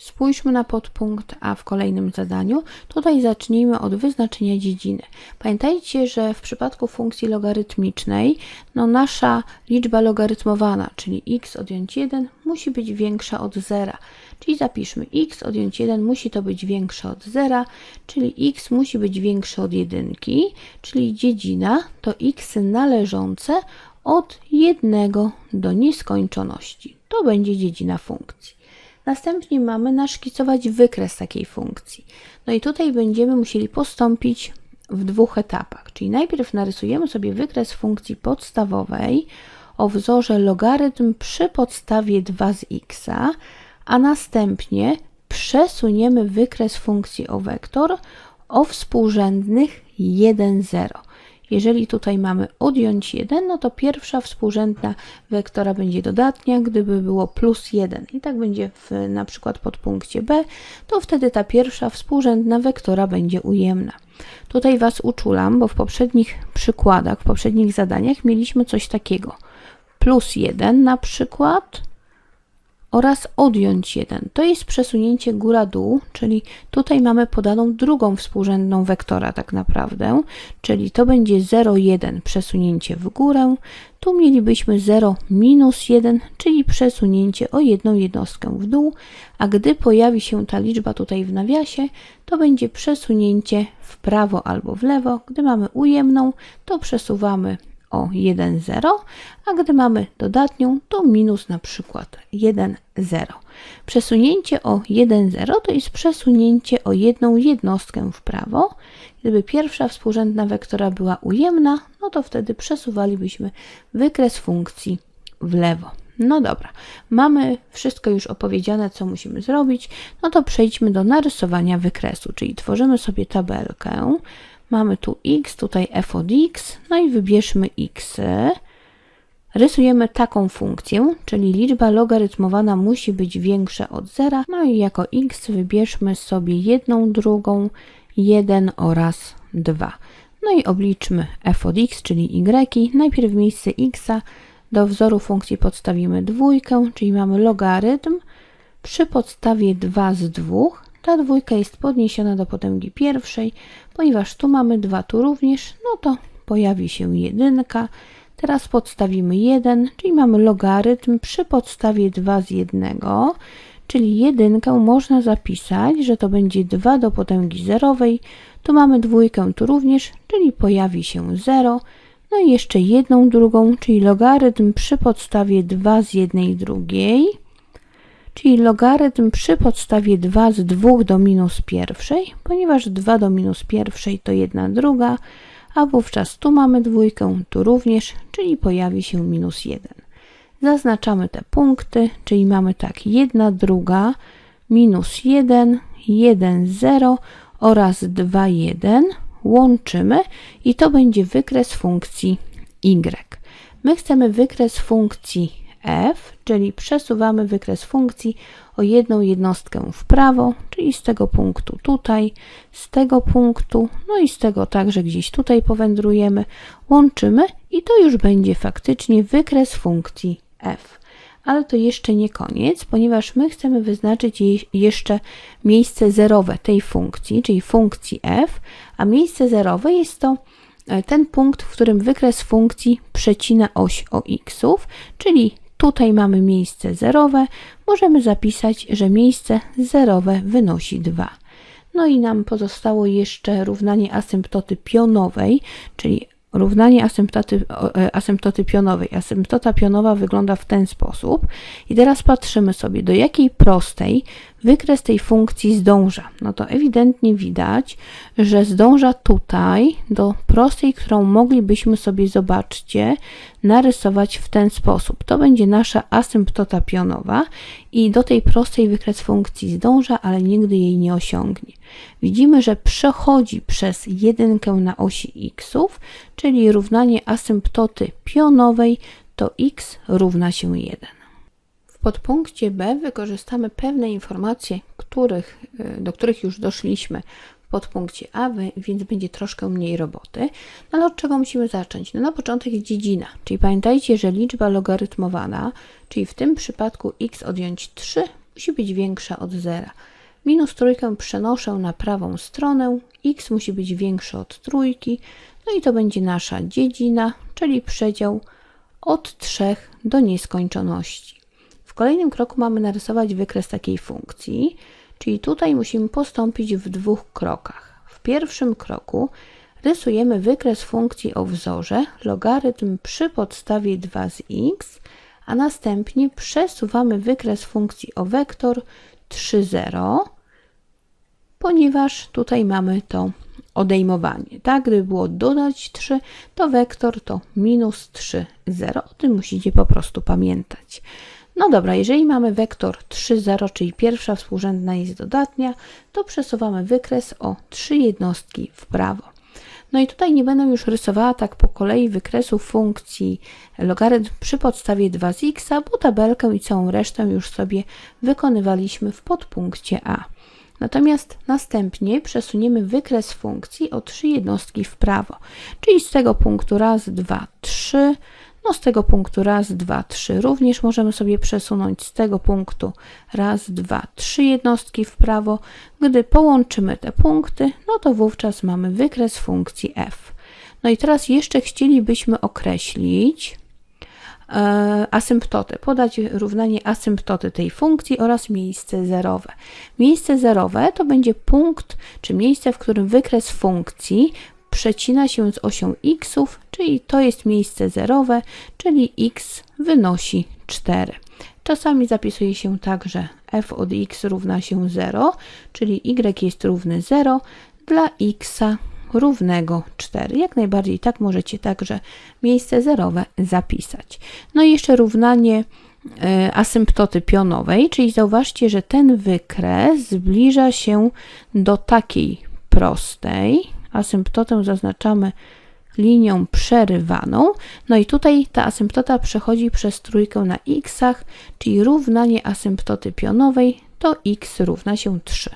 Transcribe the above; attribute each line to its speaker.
Speaker 1: Spójrzmy na podpunkt A w kolejnym zadaniu. Tutaj zacznijmy od wyznaczenia dziedziny. Pamiętajcie, że w przypadku funkcji logarytmicznej no nasza liczba logarytmowana, czyli x odjąć 1, musi być większa od 0. Czyli zapiszmy x odjąć 1 musi to być większe od 0, czyli x musi być większe od 1, czyli dziedzina to x należące od 1 do nieskończoności. To będzie dziedzina funkcji. Następnie mamy naszkicować wykres takiej funkcji. No i tutaj będziemy musieli postąpić w dwóch etapach. Czyli najpierw narysujemy sobie wykres funkcji podstawowej o wzorze logarytm przy podstawie 2 z x, a następnie przesuniemy wykres funkcji o wektor o współrzędnych 1, 0. Jeżeli tutaj mamy odjąć 1, no to pierwsza współrzędna wektora będzie dodatnia, gdyby było plus 1 i tak będzie w, na przykład pod punkcie B, to wtedy ta pierwsza współrzędna wektora będzie ujemna. Tutaj Was uczulam, bo w poprzednich przykładach, w poprzednich zadaniach mieliśmy coś takiego. Plus 1 na przykład oraz odjąć 1. To jest przesunięcie góra-dół, czyli tutaj mamy podaną drugą współrzędną wektora tak naprawdę, czyli to będzie 0, 1 przesunięcie w górę, tu mielibyśmy 0 minus 1, czyli przesunięcie o jedną jednostkę w dół, a gdy pojawi się ta liczba tutaj w nawiasie, to będzie przesunięcie w prawo albo w lewo. Gdy mamy ujemną, to przesuwamy o 1, 0, a gdy mamy dodatnią, to minus na przykład 1, 0. Przesunięcie o 1, 0 to jest przesunięcie o jedną jednostkę w prawo. Gdyby pierwsza współrzędna wektora była ujemna, no to wtedy przesuwalibyśmy wykres funkcji w lewo. No dobra, mamy wszystko już opowiedziane, co musimy zrobić, no to przejdźmy do narysowania wykresu, czyli tworzymy sobie tabelkę, Mamy tu x, tutaj f od x, no i wybierzmy x. Rysujemy taką funkcję, czyli liczba logarytmowana musi być większa od zera. No i jako x wybierzmy sobie jedną, drugą, 1 oraz 2. No i obliczmy f od x, czyli y. Najpierw w miejsce x do wzoru funkcji podstawimy dwójkę, czyli mamy logarytm przy podstawie 2 z 2 ta dwójka jest podniesiona do potęgi pierwszej, ponieważ tu mamy 2, tu również, no to pojawi się jedynka. Teraz podstawimy 1, czyli mamy logarytm przy podstawie 2 z 1, czyli jedynkę można zapisać, że to będzie 2 do potęgi zerowej. Tu mamy dwójkę, tu również, czyli pojawi się 0. No i jeszcze jedną drugą, czyli logarytm przy podstawie 2 z 1 drugiej czyli logarytm przy podstawie 2 z 2 do minus pierwszej, ponieważ 2 do minus pierwszej to 1 druga, a wówczas tu mamy dwójkę, tu również, czyli pojawi się minus 1. Zaznaczamy te punkty, czyli mamy tak 1 druga, minus 1, 1 0 oraz 2 1 łączymy i to będzie wykres funkcji y. My chcemy wykres funkcji f, czyli przesuwamy wykres funkcji o jedną jednostkę w prawo, czyli z tego punktu tutaj, z tego punktu, no i z tego także gdzieś tutaj powędrujemy, łączymy i to już będzie faktycznie wykres funkcji f. Ale to jeszcze nie koniec, ponieważ my chcemy wyznaczyć jeszcze miejsce zerowe tej funkcji, czyli funkcji f, a miejsce zerowe jest to e, ten punkt, w którym wykres funkcji przecina oś o xów, czyli Tutaj mamy miejsce zerowe. Możemy zapisać, że miejsce zerowe wynosi 2. No i nam pozostało jeszcze równanie asymptoty pionowej, czyli równanie asymptoty, e, asymptoty pionowej. Asymptota pionowa wygląda w ten sposób. I teraz patrzymy sobie, do jakiej prostej wykres tej funkcji zdąża. No to ewidentnie widać, że zdąża tutaj do prostej, którą moglibyśmy sobie, zobaczcie, narysować w ten sposób. To będzie nasza asymptota pionowa i do tej prostej wykres funkcji zdąża, ale nigdy jej nie osiągnie. Widzimy, że przechodzi przez jedynkę na osi xów, czyli równanie asymptoty pionowej to x równa się 1. W podpunkcie B wykorzystamy pewne informacje, których, y, do których już doszliśmy podpunkcie A, więc będzie troszkę mniej roboty. No ale od czego musimy zacząć? No na początek dziedzina, czyli pamiętajcie, że liczba logarytmowana, czyli w tym przypadku x odjąć 3 musi być większa od zera. Minus trójkę przenoszę na prawą stronę, x musi być większy od trójki, no i to będzie nasza dziedzina, czyli przedział od 3 do nieskończoności. Kolejnym kroku mamy narysować wykres takiej funkcji, czyli tutaj musimy postąpić w dwóch krokach. W pierwszym kroku rysujemy wykres funkcji o wzorze logarytm przy podstawie 2 z x, a następnie przesuwamy wykres funkcji o wektor 3, 0, ponieważ tutaj mamy to odejmowanie. Tak, gdyby było dodać 3, to wektor to minus 3, 0. O tym musicie po prostu pamiętać. No dobra, jeżeli mamy wektor 3, 0, czyli pierwsza współrzędna jest dodatnia, to przesuwamy wykres o 3 jednostki w prawo. No i tutaj nie będę już rysowała tak po kolei wykresu funkcji logarytm przy podstawie 2 z x, bo tabelkę i całą resztę już sobie wykonywaliśmy w podpunkcie A. Natomiast następnie przesuniemy wykres funkcji o 3 jednostki w prawo, czyli z tego punktu raz, dwa, trzy. No z tego punktu raz, dwa, trzy również możemy sobie przesunąć z tego punktu raz, dwa, trzy jednostki w prawo. Gdy połączymy te punkty, no to wówczas mamy wykres funkcji f. No i teraz jeszcze chcielibyśmy określić e, asymptotę, podać równanie asymptoty tej funkcji oraz miejsce zerowe. Miejsce zerowe to będzie punkt czy miejsce, w którym wykres funkcji przecina się z osią x, czyli to jest miejsce zerowe, czyli x wynosi 4. Czasami zapisuje się tak, że f od x równa się 0, czyli y jest równy 0 dla x równego 4. Jak najbardziej tak możecie także miejsce zerowe zapisać. No i jeszcze równanie e, asymptoty pionowej, czyli zauważcie, że ten wykres zbliża się do takiej prostej, asymptotę zaznaczamy linią przerywaną. No i tutaj ta asymptota przechodzi przez trójkę na x, czyli równanie asymptoty pionowej to x równa się 3.